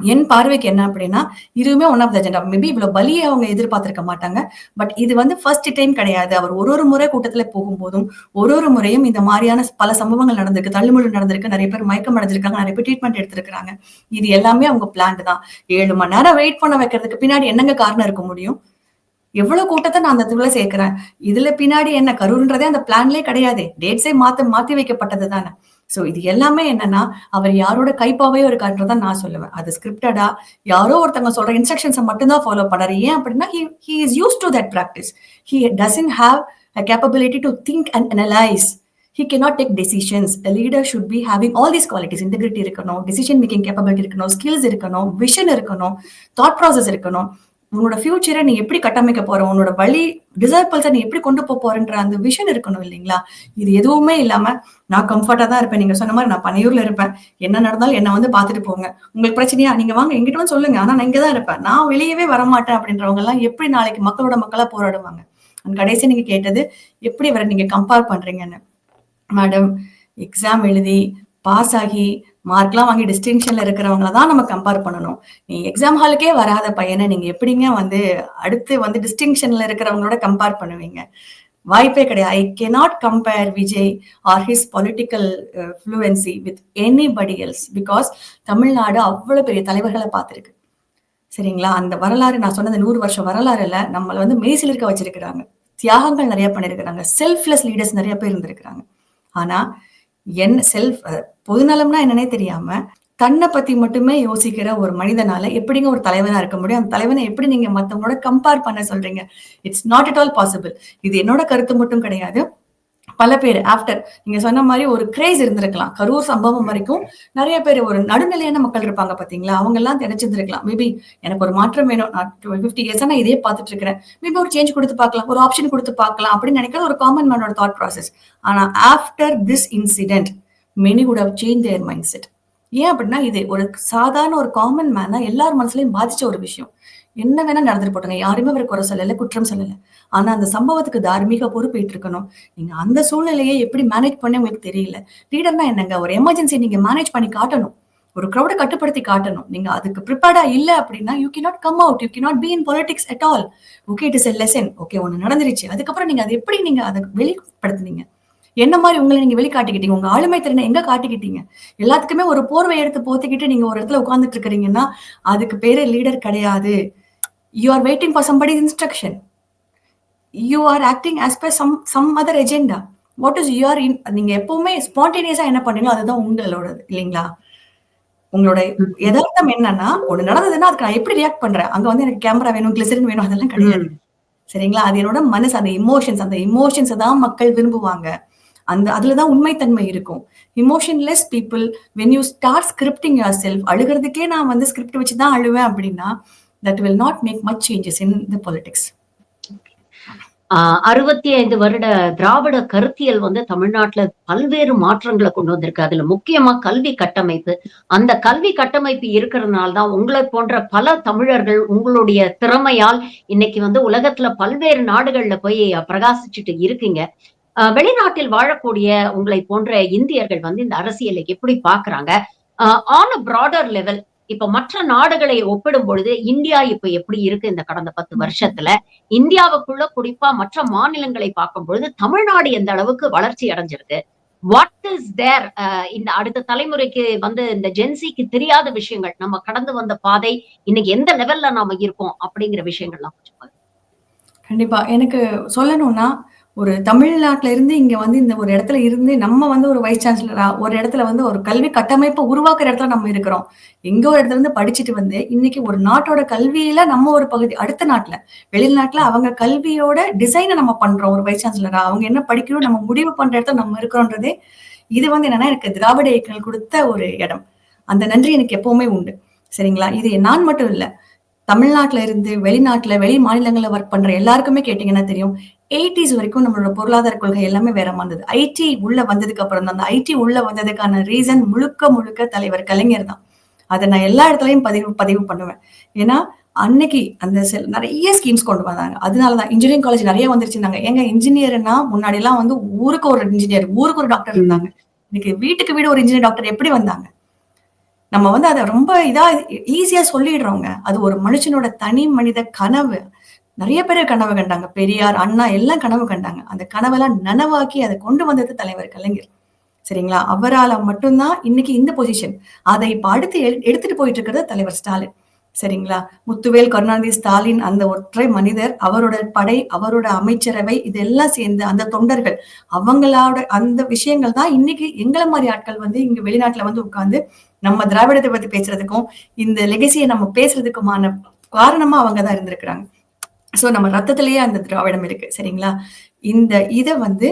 என் பார்வைக்கு என்ன அப்படின்னா இதுவுமே one of the agenda maybe இவ்வளவு பலியை அவங்க எதிர்பார்த்திருக்க மாட்டாங்க. பட் இது வந்து ஃபர்ஸ்ட் டைம் கிடையாது. அவர் ஒரு ஒரு முறை கூட்டத்துல போகும்போதும் ஒரு ஒரு முறையும் இந்த மாதிரியான பல சம்பவங்கள் நடந்திருக்கு. தள்ளுமுழு நடந்திருக்கு. நிறைய பேர் மயக்கம் அடைஞ்சிருக்காங்க. நிறைய பேர் ட்ரீட்மெண்ட் எடுத்திருக்காங்க இது எல்லாமே அவங்க பிளான் தான். ஏழு மணி நேரம் வெயிட் பண்ண வைக்கிறதுக்கு பின்னாடி என்னங்க காரணம் இருக்க முடியும்? எவ்வளவு கூட்டத்தை நான் அந்த இதுல சேர்க்கிறேன்? இதுல பின்னாடி என்ன கரூர்ன்றதே அந்த பிளான்லயே கிடையாது. டேட்ஸே மாத்த மாத்தி வைக்கப்பட்டது தானே. சோ இது எல்லாமே என்னன்னா அவர் யாரோட கைப்பாவையோ இருக்கான்றதான் நான் சொல்லுவேன். அது ஸ்கிரிப்டடா யாரோ ஒருத்தவங்க சொல்ற இன்ஸ்ட்ரக்ஷன்ஸை மட்டும்தான் ஃபாலோ பண்ணாரு ஏன் அப்படின்னா he is use to that practice he doesn't have a capability to think and analyse he cannot take decisions leader should should be having all these qualities. இருக்கணும் டெசிஷன் மேக்கிங் கேப்பபிலிட்டி இருக்கணும் ஸ்கில்ஸ் இருக்கணும் விஷன் இருக்கணும் தாட் ப்ராசஸ் இருக்கணும். உன்னோட ஃபியூச்சரை நீ எப்படி கட்டமைக்க போற? உன்னோட வழி டிசைபிள்ஸை நீ எப்படி கொண்டு போக போறன்ற அந்த விஷன் இருக்கணும் இல்லைங்களா? இது எதுவுமே இல்லாம நான் கம்ஃபர்ட்டா தான் இருப்பேன். நீங்க சொன்ன மாதிரி நான் பனையூர்ல இருப்பேன். என்ன நடந்தாலும் என்ன வந்து பாத்துட்டு போங்க. உங்களுக்கு பிரச்சனையா? நீங்க வாங்க எங்கிட்ட வந்து சொல்லுங்க. ஆனா நான் இங்கதான் இருப்பேன். நான் வெளியவே வரமாட்டேன் அப்படின்றவங்க எல்லாம் எப்படி நாளைக்கு மக்களோட மக்களா போராடுவாங்க? கடைசி நீங்க கேட்டது எப்படி வர நீங்க கம்பேர் பண்றீங்கன்னு? மேடம் எக்ஸாம் எழுதி பாஸ் ஆகி மார்க்லாம் வாங்கி டிஸ்டிங்ஷன்ல இருக்கிறவங்கள தான் நம்ம கம்பேர் பண்ணணும். நீ எக்ஸாம் ஹாலுக்கே வராத பையனை நீங்க எப்படிங்க வந்து அடுத்து வந்து டிஸ்டிங்ஷன்ல இருக்கிறவங்களோட கம்பேர் பண்ணுவீங்க? வாய்ப்பே கிடையாது. I cannot compare Vijay or his political fluency with anybody else because Tamil Nadu அவ்வளவு பெரிய தலைவர்களை பார்த்திருக்கு. சரிங்களா? அந்த வரலாறு நான் சொன்னது நூறு வருஷம் வரலாறுல நம்மளை வந்து மெய்சில் இருக்க வச்சிருக்கிறாங்க. தியாகங்கள் நிறைய பண்ணிருக்கிறாங்க. செல்ஃப்லெஸ் லீடர்ஸ் நிறைய பேர் இருந்திருக்கிறாங்க. ஆனா என் செல்ஃப் பொதுநலம்னா என்னன்னே தெரியாம தன்னை பத்தி மட்டுமே யோசிக்கிற ஒரு மனிதனால எப்படிங்க ஒரு தலைவனா இருக்க முடியும்? அந்த தலைவனை எப்படி நீங்க மத்தவங்களோட கம்பேர் பண்ண சொல்றீங்க? It's not at all possible இது என்னோட கருத்து மட்டும் கிடையாது. பல பேர் ஆஃப்டர் நீங்க சொன்ன மாதிரி ஒரு கிரேஸ் இருந்திருக்கலாம். கரூர் சம்பவம் வரைக்கும் நிறைய பேர் ஒரு நடுநிலையான மக்கள் இருப்பாங்க பாத்தீங்களா? அவங்க எல்லாம் நினைச்சிருந்திருக்கலாம் மேபி எனக்கு ஒரு மாற்றம் வேணும். நான் ஃபிஃப்டி இயர்ஸா நான் இதே பார்த்துட்டு இருக்கிறேன். மேபி ஒரு சேஞ்ச் கொடுத்து பார்க்கலாம். ஒரு ஆப்ஷன் கொடுத்து பார்க்கலாம் அப்படின்னு நினைக்கிறது ஒரு காமன் மேனோட தாட் ப்ராசஸ் ஆனா after this incident many could have change their mind set ஏன் அப்படின்னா இது ஒரு சாதாரண ஒரு காமன் மேனா எல்லார் மனசுலயும் பாதிச்ச ஒரு விஷயம். என்ன வேணா நடந்துட்டு போட்டாங்க யாருமே அவர் குறை சொல்லல குற்றம் சொல்லல ஆனா அந்த சம்பவத்துக்கு தார்மீக பொறுப்பேற்று இருக்கணும் நீங்க அந்த சூழ்நிலையை எப்படி மேனேஜ் பண்ண உங்களுக்கு தெரியல லீடர்னா என்னங்க ஒரு எமர்ஜென்சி நீங்க மேனேஜ் பண்ணி காட்டணும் ஒரு க்ரௌட கட்டுப்படுத்தி காட்டணும். நீங்க அதுக்கு ப்ரிப்பேர்டா இல்ல அப்படின்னா, you cannot come out. You cannot be in politics at all. Okay it is a lesson. Okay ஒன்று நடந்துருச்சு. அதுக்கப்புறம் நீங்க அதை எப்படி நீங்க அதை வெளிப்படுத்துனீங்க? என்ன மாதிரி உங்களை நீங்க வெளிக்காட்டிக்கிட்டீங்க? உங்க ஆளுமை திறனை எங்க காட்டிக்கிட்டீங்க? எல்லாத்துக்குமே ஒரு போர்வை எடுத்து போத்திக்கிட்டு நீங்க ஒரு இடத்துல உட்காந்துட்டு இருக்கிறீங்கன்னா, அதுக்கு பேரு லீடர் கிடையாது. You are waiting for somebody's instruction. You are acting as per some some other agenda. What is your in நீங்க எப்பவுமே ஸ்பான்டேனியஸா என்ன பண்றீங்களோ அதுதான் உங்களோடது இல்லைங்களா? உங்களோட. எதார்த்தம் என்னன்னா, ஒண்ணு நடந்ததுன்னா அதுக்கு நான் எப்படி ரியாக்ட் பண்றேன்? அங்க வந்து எனக்கு கேமரா வேணும், கிளிசரின் வேணும் அதெல்லாம் கிடையாது. சரிங்களா? அது என்னோட மனசு அந்த எமோஷன்ஸ் அந்த எமோஷன்ஸ தான் மக்கள் விரும்புவாங்க. அந்த அதுல தான் உண்மைத்தன்மை இருக்கும். Emotionless people when you start scripting yourself அழுகுறதுக்கே நான் வந்து ஸ்கிரிப்ட் வச்சு தான் அழுவேன் அப்படின்னா, that will not make much changes in the politics. அறுபத்தி ஐந்து வருட திராவிட கருத்தியல் வந்து தமிழ்நாட்டுல பல்வேறு மாற்றங்களை கொண்டு வந்திருக்கு. அதுல முக்கியமா கல்வி கட்டமைப்பு. அந்த கல்வி கட்டமைப்பு இருக்கிறதுனால தான் போன்ற பல தமிழர்கள் உங்களுடைய திறமையால் இன்னைக்கு வந்து உலகத்துல பல்வேறு நாடுகள்ல போய் பிரகாசிச்சுட்டு இருக்கீங்க. வெளிநாட்டில் வாழக்கூடிய உங்களை போன்ற இந்தியர்கள் வந்து இந்த அரசியலை எப்படி பாக்குறாங்க ஆன் அ பிராடர் லெவல் இப்ப மற்ற நாடுகளை ஒப்பிடும் பொழுது இந்தியா இப்ப எப்படி இருக்கு இந்த கடந்த 10 வருஷத்துல? இந்தியாவுக்குள்ள குறிப்பா மற்ற மாநிலங்களை பார்க்கும் பொழுது தமிழ்நாடு எந்த அளவுக்கு வளர்ச்சி அடைஞ்சிருக்கு? வாட் இஸ் தேர் இந்த அடுத்த தலைமுறைக்கு வந்து இந்த ஜென்ஸிக்கு தெரியாத விஷயங்கள், நம்ம கடந்து வந்த பாதை, இன்னைக்கு எந்த லெவல்ல நாம இருக்கோம் அப்படிங்கிற விஷயங்கள்லாம் கொஞ்சம். கண்டிப்பா. எனக்கு சொல்லணும்னா, ஒரு தமிழ்நாட்டுல இருந்து இங்க வந்து இந்த ஒரு இடத்துல இருந்து நம்ம வந்து ஒரு வைஸ் சான்சலரா ஒரு இடத்துல வந்து ஒரு கல்வி கட்டமைப்பை உருவாக்குற இடத்துல நம்ம இருக்கிறோம். எங்க ஒரு இடத்துல இருந்து படிச்சுட்டு வந்து, இன்னைக்கு ஒரு நாட்டோட கல்வியில நம்ம ஒரு பகுதி அடுத்த நாட்டுல வெளிநாட்டுல அவங்க கல்வியோட டிசைனை நம்ம பண்றோம் ஒரு வைஸ் சான்சலரா. அவங்க என்ன படிக்கணும் நம்ம முடிவு பண்ற இடத்துல நம்ம இருக்கிறோன்றதே, இது வந்து என்னன்னா எனக்கு திராவிட இயக்கங்கள் கொடுத்த ஒரு இடம். அந்த நன்றி எனக்கு எப்பவுமே உண்டு. சரிங்களா? இது நான் மட்டும் இல்ல. தமிழ்நாட்டுல இருந்து வெளிநாட்டுல, வெளி மாநிலங்கள்ல வொர்க் பண்ற எல்லாருக்குமே கேட்டீங்கன்னா தெரியும். 80ஸ் வரைக்கும் நம்மளோட பொருளாதார கொள்கை எல்லாமே வேற மாரி இருந்தது. ஐடி உள்ள வந்ததுக்கு அப்புறம் தான். அந்த ஐடி உள்ள வந்ததுக்கான ரீசன் முழுக்க முழுக்க தலைவர் கலைஞர் தான். அதை நான் எல்லா இடத்துலையும் பதிவு பதிவு பண்ணுவேன். ஏன்னா, அன்னைக்கு அந்த செல் நிறைய ஸ்கீம்ஸ் கொண்டு வந்தாங்க. அதனால தான் இன்ஜினியரிங் காலேஜ் நிறைய வந்துருச்சுருந்தாங்க எங்க இன்ஜினியர்னா முன்னாடிலாம் வந்து ஊருக்கு ஒரு இன்ஜினியர், ஊருக்கு ஒரு டாக்டர் இருந்தாங்க. இன்னைக்கு வீட்டுக்கு வீடு ஒரு இன்ஜினியர், டாக்டர் எப்படி வந்தாங்க? நம்ம வந்து அதை ரொம்ப இதா ஈஸியா சொல்லிடுறோங்க. அது ஒரு மனுஷனோட தனி மனித கனவு. நிறைய பேர் கனவு கண்டாங்க. பெரியார், அண்ணா எல்லாம் கனவு கண்டாங்க. அந்த கனவெல்லாம் நனவாக்கி அதை கொண்டு வந்தது தலைவர் கலைஞர். சரிங்களா? அவரால மட்டும் தான் இன்னைக்கு இந்த பொசிஷன். அதை இப்ப அடுத்து எடுத்துட்டு போயிட்டு இருக்கிறது தலைவர் ஸ்டாலின். சரிங்களா? முத்துவேல், கருணாநிதி, ஸ்டாலின் அந்த ஒற்றை மனிதர், அவரோட படை, அவரோட அமைச்சரவை இதெல்லாம் சேர்ந்து அந்த தொண்டர்கள், அவங்களோட அந்த விஷயங்கள் தான் இன்னைக்கு எங்களை மாதிரி ஆட்கள் வந்து இங்க வெளிநாட்டுல வந்து உட்கார்ந்து நம்ம திராவிடத்தை பத்தி பேசுறதுக்கும், இந்த லெகசியை நம்ம பேசுறதுக்குமான காரணமா அவங்க தான் இருந்திருக்கிறாங்க. சோ நம்ம ரத்தத்திலேயே அந்த திராவிடம் இருக்கு. சரிங்களா? இந்த இதை வந்து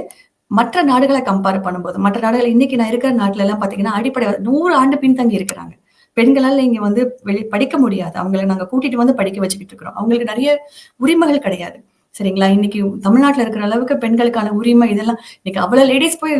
மற்ற நாடுகளை கம்பேர் பண்ணும்போது, மற்ற நாடுகள் இன்னைக்கு நான் இருக்கிற நாட்டுல எல்லாம் பாத்தீங்கன்னா அடிப்படை நூறு ஆண்டு பின்தங்கி இருக்கிறாங்க. பெண்களால இங்க வந்து வெளி படிக்க முடியாது. அவங்களை நாங்க கூட்டிட்டு வந்து படிக்க வச்சுக்கிட்டு இருக்கிறோம். அவங்களுக்கு நிறைய உரிமைகள் கிடையாது. சரிங்களா? இன்னைக்கு தமிழ்நாட்டில் இருக்கிற அளவுக்கு பெண்களுக்கான உரிமை இதெல்லாம் இன்னைக்கு அவ்வளோ லேடிஸ் போய்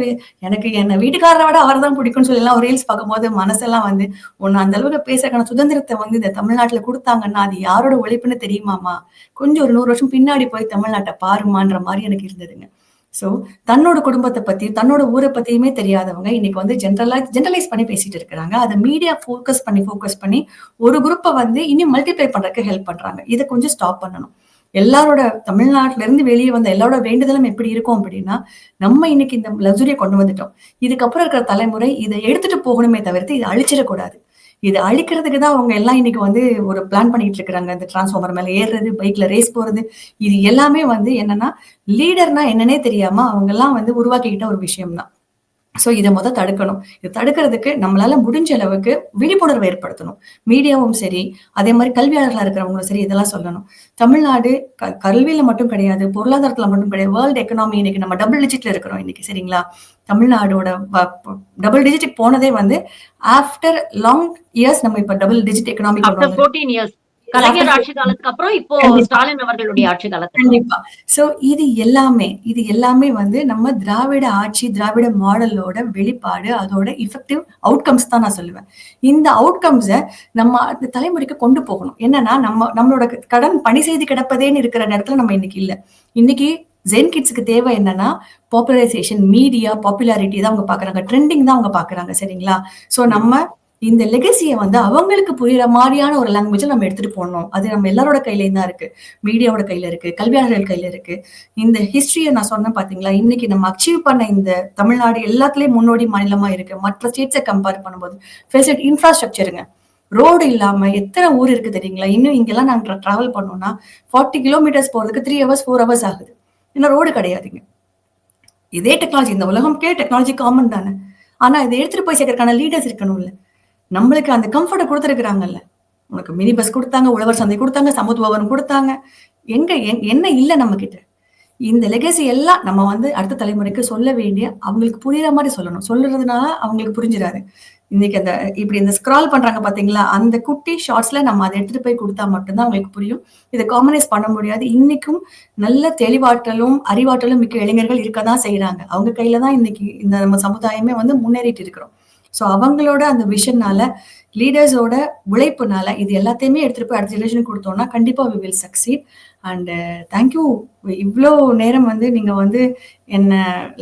எனக்கு என்ன வீட்டுக்காரரை விட அவர் தான் பிடிக்கும்னு சொல்லி எல்லாம் ஒரு ரீல்ஸ் பார்க்கும்போது மனசெல்லாம் வந்து, ஒன்று அந்த அளவுக்கு பேசுறதுக்கான சுதந்திரத்தை வந்து இந்த தமிழ்நாட்டுல கொடுத்தாங்கன்னா அது யாரோட உழைப்புன்னு தெரியுமாமா? கொஞ்சம் ஒரு நூறு வருஷம் பின்னாடி போய் தமிழ்நாட்டை பாருமான்ற மாதிரி எனக்கு இருந்ததுங்க. சோ தன்னோட குடும்பத்தை பத்தி, தன்னோட ஊரை பத்தியுமே தெரியாதவங்க இன்னைக்கு வந்து ஜென்ரலா ஜென்ரலைஸ் பண்ணி பேசிட்டு இருக்கிறாங்க. அதை மீடியா ஃபோக்கஸ் பண்ணி ஃபோக்கஸ் பண்ணி ஒரு குரூப்பை வந்து இன்னும் மல்டிப்ளை பண்றதுக்கு ஹெல்ப் பண்றாங்க. இதை கொஞ்சம் ஸ்டாப் பண்ணணும். எல்லாரோட தமிழ்நாட்டுல இருந்து வந்த எல்லாரோட வேண்டுதலும் எப்படி இருக்கும் அப்படின்னா, நம்ம இன்னைக்கு இந்த லக்ஸுரியை கொண்டு வந்துட்டோம். இதுக்கப்புறம் இருக்கிற தலைமுறை இதை எடுத்துட்டு போகணுமே தவிர்த்து இதை அழிச்சிடக்கூடாது. இதை அழிக்கிறதுக்கு தான் அவங்க எல்லாம் இன்னைக்கு வந்து ஒரு பிளான் பண்ணிட்டு இருக்கிறாங்க. இந்த டிரான்ஸ்ஃபார்மர் மேல ஏறுறது, பைக்ல ரேஸ் போறது. இது எல்லாமே வந்து என்னன்னா, லீடர்னா என்னன்னே தெரியாம அவங்கலாம் வந்து உருவாக்கிக்கிட்ட ஒரு விஷயம் தான். சோ இத மொத தடுக்கணும். இத தடுக்கிறதுக்கு நம்மளால முடிஞ்ச அளவுக்கு விழிப்புணர்வு ஏற்படுத்தணும். மீடியாவும் சரி, அதே மாரி கல்வியாளர்களா இருக்கிறவங்களும் சரி இதெல்லாம் சொல்லணும். தமிழ்நாடு க கல்வியில மட்டும் கிடையாது, பொருளாதாரத்துல மட்டும் கிடையாது. வேர்ல்ட் எக்கனாமி இன்னைக்கு நம்ம டபுள் டிஜிட்ல இருக்கிறோம் இன்னைக்கு சரிங்களா? தமிழ்நாடோட டபுள் டிஜிட் போனதே வந்து ஆஃப்டர் லாங் இயர்ஸ் நம்ம இப்ப டபுள் டிஜிட் எக்கனாமி கொண்டு ஆஃப்டர் வந்திருக்கோம். 14 இயர்ஸ். கலைஞர் ஆட்சி காலத்துக்கு அப்புறம் இப்போ. ஸ்டாலின் அவர்களுடைய ஆட்சி காலத்துல. கண்டிப்பா. சோ இது எல்லாமே இது எல்லாமே வந்து நம்ம திராவிட ஆட்சி, திராவிட மாடலோட வெளிப்பாடு, அதோட எஃபெக்டிவ் அவுட்கம்ஸ் தான் நான் சொல்லுவேன். இந்த அவுட்கம்ஸ நம்ம அடுத்த தலைமுறைக்கு கொண்டு போகணும். என்னன்னா, நம்ம நம்மளோட கடன் பணி செய்து கிடப்பதேன்னு இருக்கிற இடத்துல நம்ம இன்னைக்கு இல்ல. இன்னைக்கு ஜென் கிட்ஸ்க்கு தேவை என்னன்னா, பாப்புலரைசேஷன், மீடியா, பாப்புலாரிட்டி தான் அவங்க பார்க்குறாங்க. ட்ரெண்டிங் தான் அவங்க பார்க்குறாங்க. சரிங்களா? சோ நம்ம இந்த லெகசியை வந்து அவங்களுக்கு புரியிற மாதிரியான ஒரு லாங்குவேஜை நம்ம எடுத்துட்டு போணும். அது நம்ம எல்லாரோட கையிலயும் தான் இருக்கு. மீடியாவோட கையில இருக்கு. கல்வியாளர்கள் கையில இருக்கு. இந்த ஹிஸ்டரியை நான் சொன்னேன் பார்த்தீங்களா? இன்னைக்கு நம்ம அச்சீவ் பண்ண இந்த தமிழ்நாடு எல்லாத்துலயும் முன்னோடி மாநிலமா இருக்கு. மற்ற ஸ்டேட்ஸை கம்பேர் பண்ணும்போது. ஃபெசிலிட்டி இன்ஃப்ராஸ்ட்ரக்சருங்க. ரோடு இல்லாம எத்தனை ஊர் இருக்கு தெரியுங்களா? இன்னும் இங்கெல்லாம் நாங்க டிராவல் பண்ணோம்னா 40 கிலோமீட்டர்ஸ் போறதுக்கு த்ரீ ஹவர்ஸ், ஃபோர் ஹவர்ஸ் ஆகுது. ஏன்னா ரோடு கிடையாதுங்க. இதே டெக்னாலஜி இந்த உலகம்க்கே டெக்னாலஜி காமன் தானே. ஆனா இதை எடுத்துட்டு போய் சேர்க்கறதுக்கான லீடர்ஸ் இருக்கணும்ல. நம்மளுக்கு அந்த கம்ஃபர்ட்ட கொடுத்துருக்குறாங்கல்ல உனக்கு மினி பஸ் குடுத்தாங்க, உழவர் சந்தை குடுத்தாங்க, பவன் கொடுத்தாங்க எங்க என் என்ன நம்ம கிட்ட இந்த லெகசி எல்லாம் நம்ம வந்து அடுத்த தலைமுறைக்கு சொல்ல வேண்டிய அவங்களுக்கு புரியிற மாதிரி சொல்லணும். சொல்லுறதுனால அவங்களுக்கு புரிஞ்சிராது. இன்னைக்கு அந்த இப்படி இந்த ஸ்க்ரால் பண்றாங்க பார்த்தீங்களா? அந்த குட்டி ஷார்ட்ஸ்ல நம்ம அதை எடுத்துட்டு போய் கொடுத்தா மட்டும்தான் அவங்களுக்கு புரியும். இதை காமனைஸ் பண்ண முடியாது. இன்னைக்கும் நல்ல தெளிவாற்றலும், அறிவாற்றலும் மிக்க இளைஞர்கள் இருக்க தான் செய்யறாங்க அவங்க கையில தான் இன்னைக்கு இந்த நம்ம சமுதாயமே வந்து முன்னேறிட்டு இருக்கிறோம். ஸோ அவங்களோட அந்த விஷன்னால, லீடர்ஸோட உழைப்புனால இது எல்லாத்தையுமே எடுத்துட்டு போய் அடுத்த ஜெனரேஷனுக்கு கொடுத்தோம்னா கண்டிப்பா we will succeed. And thank you. இவ்ளோ நேரம் வந்து நீங்க வந்து என்ன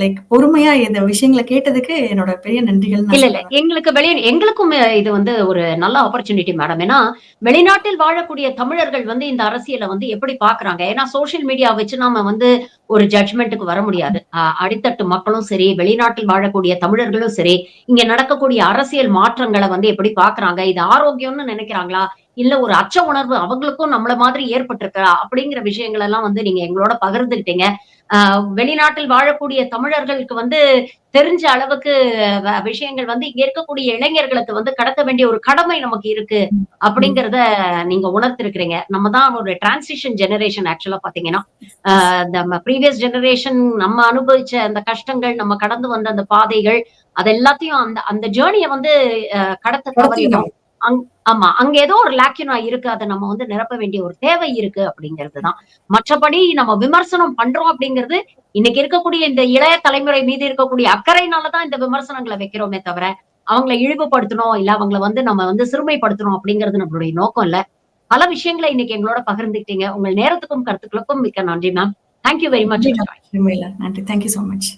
லைக் பொறுமையா இந்த விஷயங்கள கேட்டதுக்கு என்னோட பெரிய நன்றிகள் நான் இல்ல, இல்ல. எங்களுக்கு வெளி எங்களுக்கும் இது வந்து ஒரு நல்ல ஆப்பர்ச்சுனிட்டி மேடம். ஏன்னா, வெளிநாட்டில் வாழக்கூடிய தமிழர்கள் வந்து இந்த அரசியல வந்து எப்படி பார்க்குறாங்க? ஏன்னா சோசியல் மீடியா வச்சு நாம வந்து ஒரு ஜட்ஜ்மென்ட்க்கு வர முடியாது. அடித்தட்டு மக்களும் சரி, வெளிநாட்டில் வாழக்கூடிய தமிழர்களும் சரி, இங்க நடக்கக்கூடிய அரசியல் மாற்றங்கள வந்து எப்படி பார்க்குறாங்க? இது ஆரோக்கியம்னு நினைக்கிறாங்களா? இல்ல ஒரு அச்ச உணர்வு அவங்களுக்கும் நம்மள மாதிரி ஏற்பட்டிருக்கா? அப்படிங்கிற விஷயங்கள் எல்லாம் வந்து நீங்க எங்களோட பகிர்ந்துகிட்டீங்க வெளிநாட்டில் வாழக்கூடிய தமிழர்களுக்கு வந்து தெரிஞ்ச அளவுக்கு விஷயங்கள் வந்து இங்க இருக்கக்கூடிய இளைஞர்களுக்கு வந்து கடத்த வேண்டிய ஒரு கடமை நமக்கு இருக்கு. அப்படிங்கறத அப்படிங்கிறத நீங்க உணர்த்திருக்கிறீங்க. நம்ம தான் ஒரு டிரான்சிஷன் ஜெனரேஷன் ஆக்சுவலா பாத்தீங்கன்னா நம்ம ப்ரீவியஸ் ஜெனரேஷன் நம்ம அனுபவிச்ச அந்த கஷ்டங்கள், நம்ம கடந்து வந்த அந்த பாதைகள், அது எல்லாத்தையும் அந்த அந்த ஜேர்னியை வந்து கடத்த தவறிடும் அங் ஆமா. அங்க ஏதோ ஒரு லேக்யூனா இருக்கு. அதை நம்ம வந்து நிரப்ப வேண்டிய ஒரு தேவை இருக்கு அப்படிங்கிறது தான். மற்றபடி நம்ம விமர்சனம் பண்றோம் அப்படிங்கிறது, இன்னைக்கு இருக்கக்கூடிய இந்த இளைய தலைமுறை மீது இருக்கக்கூடிய அக்கறையினாலதான் இந்த விமர்சனங்களை வைக்கிறோமே தவிர, அவங்கள இழிவுபடுத்தணும், இல்ல அவங்கள வந்து நம்ம வந்து சிறுமைப்படுத்தணும் அப்படிங்கிறது நம்மளுடைய நோக்கம் இல்ல. பல விஷயங்களை இன்னைக்கு எங்களோட பகிர்ந்துக்கிட்டீங்க. உங்கள் நேரத்துக்கும், கருத்துக்களுக்கும் மிக்க நன்றி ma'am. Thank you very much நன்றி thank you thank you so much.